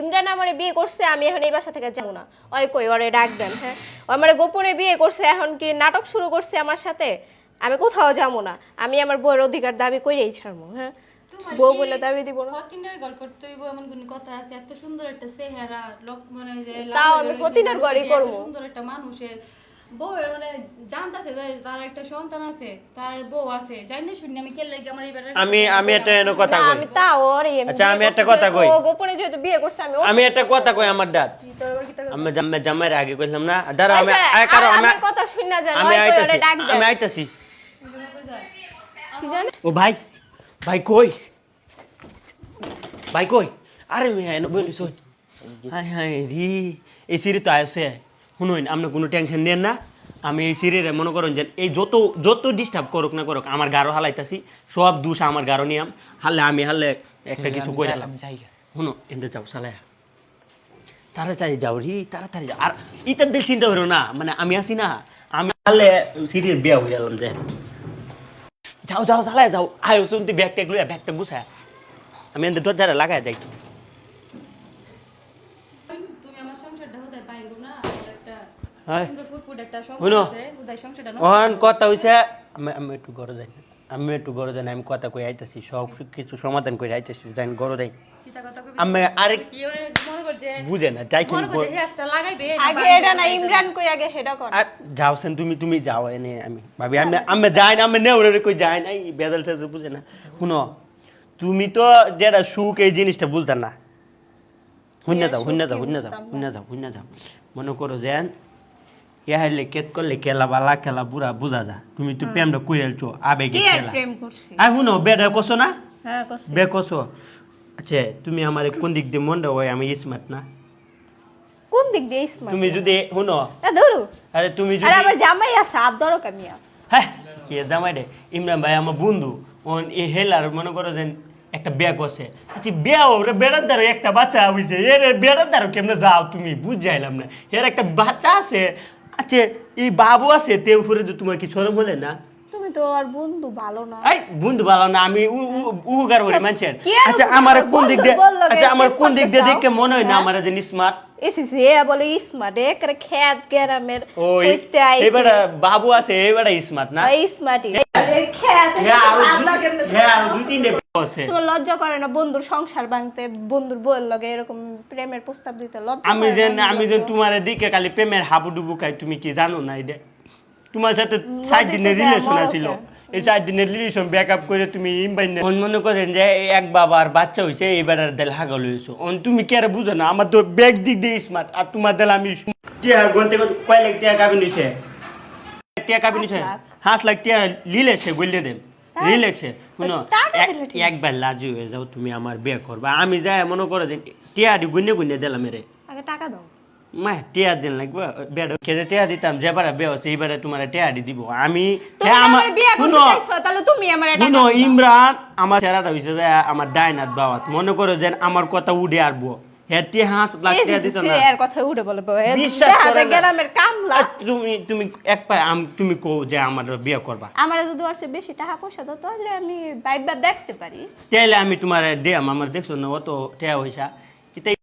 ইমরান আমারে বিয়ে করছে আমি এখন এই বাসা থেকে যাব না। ওই কই ওরে ডাক দেন হ্যাঁ? ও আমারে গোপনে বিয়ে করছে এখন কি নাটক শুরু করছে আমার সাথে? আমি কোথাও যাব না। আমি আমার বউয়ের অধিকার দাবি করেই ছাড়বো হ্যাঁ? বউ বলে দাবি দিব না। ফকিনের ঘর করতে হইব এমন কোন কথা আছে? এত সুন্দর একটা চেহারা লোক মনে যে তাও আমি কতিনার গড়ি ঘরই করব। সুন্দর একটা মানুষের বউয়ের মানে জানতাছে যে তার একটা সন্তান আছে তার বউ আছে জানি না শুনি আমি কেলে আমার এই বেটার আমি আমি একটা এনে কথা কই। আমি ওরে আচ্ছা, আমি একটা কথা কই। ও গোপনে যেহেতু বিয়ে করছে আমি আমি একটা কথা কই আমার দাদ আমি আগে কইলাম না। দাঁড়া আমি আচ্ছা, আয় কারও আমি কথা শুন না জানো আমি আইতাছি। আমি আইতাছি। ও ভাই ভাই কই? ভাই কই? আরে মেয়ে এনে বলিস ওই। হাই হাই রি এই তো আসছে শুনুন আপনি কোনো টেনশন নেন না। আমি এই সিঁড়িরে মনে করেন যে এই যত যত ডিস্টার্ব করুক না করুক আমার গারো হালাইতাছি সব দোষ আমার গারো নিয়াম। হারলে আমি হারলে একটা কিছু করে শুনো এনতে যাও সালে তাড়াতাড়ি যাও রি তাড়াতাড়ি যাও। আর ইটার দিল চিন্তা করো না মানে আমি আছি না। আমি হালে সিঁড়ির বিয়া হয়ে গেলাম যে। যাও যাও চালায় যাও। আয় শুনতে ব্যাগ ট্যাগ লইয়া ব্যাগটা গুছায়। আমি এনতে দরজাটা লাগাই যাই তুমি আমার সংসারটা হতে পাইবো না আমার একটা হয় সুন্দর ফুটফুট একটা সংসার হইল? আছে উদয় সংসারটা নষ্ট ওহান করে কথা হইছে আমি আমি একটু গরো যাই আমি একটু গরো যাই আমি কথা কই আইতাছি সব কিছু সমাধান করে আইতাছি যাই গরো যাই কিতা আমি আরেক কি করছে বুঝে না যাই আগে এটা না ইমরান কই আগে হেডা কর। আর যাও সেন তুমি তুমি যাও এনে আমি। ভাবি আমি আমি যাই না আমি নেউরে কই যাই না বেদাল বুঝে না। শুনো তুমি তো যেটা সুখ এই জিনিসটা বুঝতে না। শূন্য যাও শূন্য যাও শূন্য যাও শূন্য যাও শূন্য যাও মনে করো যেন কেত করলে খেলা বালা খেলা বুড়া বুঝা যা তুমি তো প্রেমটা কই আলছো আবেগে খেলা। প্রেম করছি? কছো না? হ্যাঁ করছি বে কছো আচ্ছা তুমি আমার কোন দিক দিয়ে হয় আমি স্মার্ট না? কোন দিক দিয়ে স্মার্ট তুমি যদি শুনো। এ ধরু। আরে তুমি আরে যদি আমার জামাই আছে আপ ধরো কামিয়া। হ্যাঁ কি জামাই রে? ইমরান ভাই আমার বন্ধু। ওন এ হেলার মনে করো যে একটা ব্যাগ আছে। আচ্ছা বিয়া ওরে বেড়ার দ্বারা একটা বাচ্চা হইছে। এর বেড়ার দ্বারা কেমনে যাও তুমি? বুঝ যাইলাম না। এর একটা বাচ্চা আছে আচ্ছা এই বাবু আছে তে উপরে যে তোমার কি ছরম হলে না? তুমি তো আর বন্ধু ভালো না। এই বন্ধু ভালো না আমি উগার বলে মানছেন? আচ্ছা আমার কোন দিক দিয়ে আচ্ছা আমার কোন দিক দিয়ে দেখে মনে হয় না হ্যাঁ? আমার যে স্মার্ট এসি এ বলে স্মার্ট একরে খেত গ্রামের ওই কইতে আইছে। এবারে বাবু আছে এবারে স্মার্ট না? ওই স্মার্টই খেত হ্যাঁ আরও দুই- হ্যাঁ আরও দুই তিনটে তোমার লজ্জা করে না বন্ধুর সংসার ভাঙতে বন্ধুর বউয়ের লগে এরকম প্রেমের প্রস্তাব দিতে? লজ্জা আমি যে? আমি যে তোমার দিকে খালি প্রেমের হাবুডুবু খাই তুমি কি জানো না এটা? তোমার সাথে সাত দিনের রিলেশন আছিল। এই সাত দিনের রিলেশন ব্যাকআপ করে তুমি ইমবাইন মনে করেন যে এক বাবার বাচ্চা হয়েছে এইবার আর দেল হাগল হয়েছে অন তুমি কে আর বুঝো না? আমার তো ব্যাগ দিক দিয়ে স্মার্ট আর তোমার দেল আমি টিয়া গন্তে কয় লাখ টিয়া কাবিন হয়েছে টিয়া কাবিন হয়েছে। হাঁস লাখ। টিয়া লিলেছে বললে দেন। রিলেক্সে শুনো একবার লাজু হয়ে যাও তুমি আমার বিয়ে করবা। আমি যাই মনে করো যে টিয়া দি গুনে গুনে দিলাম রে আগে টাকা দাও। মা টিয়া দিন লাগবে বেড খেতে টিয়া দিতাম যেবারে বিয়ে হচ্ছে এইবারে তোমার টিয়া দি দিব। আমি হ্যাঁ, আমার আমার শুনো তাহলে তুমি আমার শুনো ইমরান আমার চেহারাটা যে আমার ডাইনাত বাবাত। মনে করো যে আমার কথা উঠে আসব। হ্যাঁ হাঁস লাখ দিত না। এর কথা উঠে বলে বিশ্বাস করে গ্রামের কামলা। আর তুমি তুমি এক পায়ে আম- তুমি কো যে আমার বিয়ে করবা। আমার যদি আর বেশি টাকা পয়সা দাও তাহলে আমি বাইবা দেখতে পারি। তাহলে আমি তোমার দিয়াম আমার দেখছ না অত হইসা এটাই